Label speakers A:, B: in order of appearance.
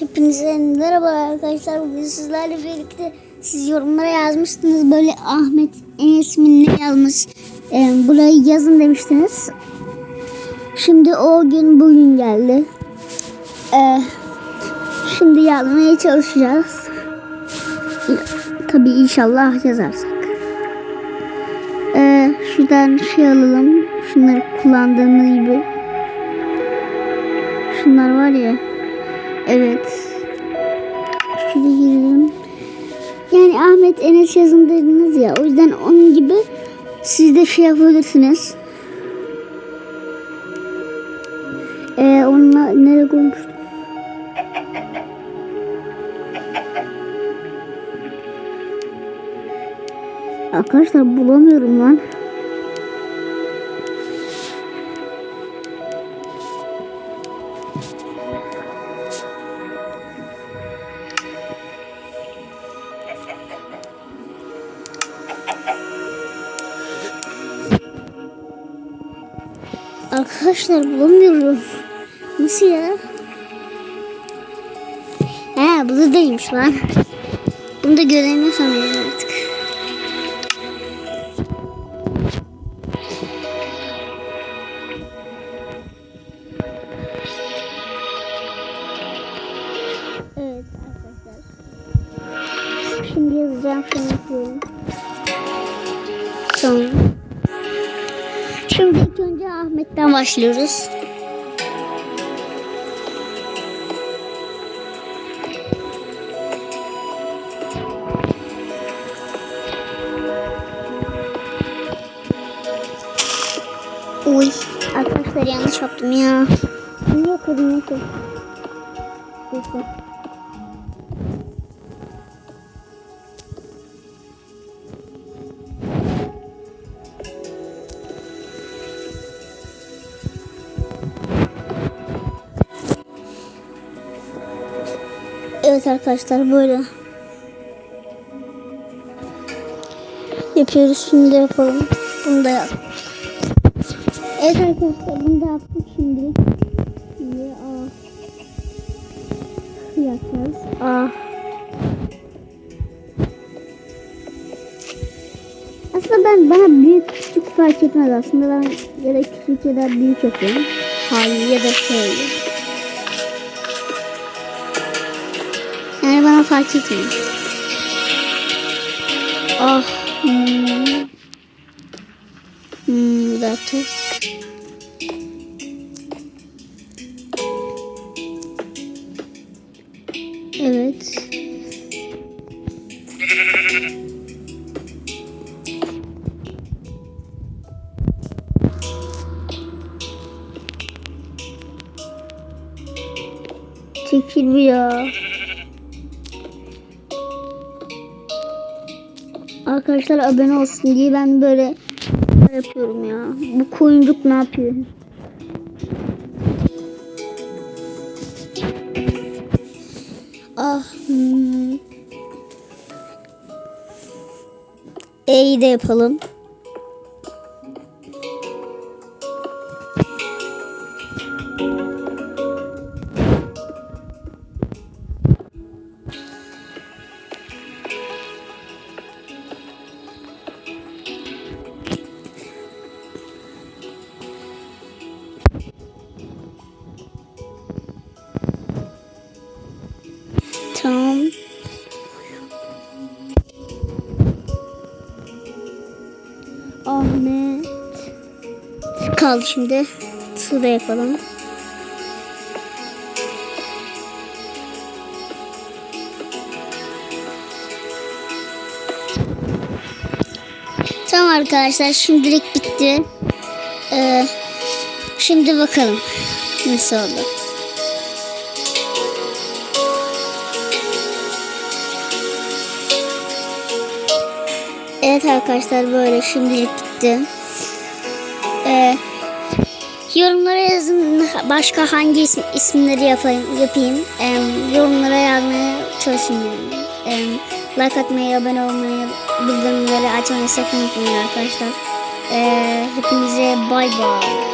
A: Hepinize merhaba arkadaşlar. Bugün sizlerle birlikte siz yorumlara yazmıştınız. Böyle Ahmet Enes mi yazmış. Ee, burayı yazın demiştiniz. Şimdi o gün bugün geldi. Ee, şimdi yazmaya çalışacağız. Tabii inşallah yazarsak. Ee, şuradan şey alalım. Şunları kullandığımız gibi. Şunlar var ya. Evet. Şuraya girelim. Yani Ahmet Enes yazın dediniz ya. O yüzden onun gibi siz de şey yapabilirsiniz. Ee, onunla nereye koymuştum? Arkadaşlar bulamıyorum lan. Arkadaşlar bulamıyorum. Nasıl ya? He buradaymış lan. Bunu da göremiyor sanıyorum artık. Evet arkadaşlar. Şimdi yazacağım şunu Ahmet'ten başlıyoruz. Uy arkadaşlar yanlış yaptım ya. Niye kadın yok? Neyse. Evet arkadaşlar böyle. Yapıyoruz şimdi de yapalım. Bunu da yap. Evet arkadaşlar bunu da yaptık şimdi. Şimdi A. Yapacağız. A. Aslında ben bana büyük küçük fark etmez aslında ben ya da küçük ya da büyük yapıyorum. Hali ya da bana fark etmiyor. Ah. Hmm. Hmm, zaten. Evet. Çekil ya. Arkadaşlar abone olsun diye ben böyle yapıyorum ya. Bu koyuncuk ne yapıyor? Ah. Hmm. E'yi de yapalım. Kaldı şimdi. Sıra yapalım. Tamam arkadaşlar şimdilik bitti. Ee, şimdi bakalım nasıl oldu. Evet arkadaşlar böyle şimdilik bitti. Ee, yorumlara yazın başka hangi isim, isimleri yapayım, yapayım. Ee, yorumlara yazmaya çalışın yani. Ee, like atmayı, abone olmayı, bildirimleri açmayı sakın unutmayın arkadaşlar. Ee, hepinize bay bay.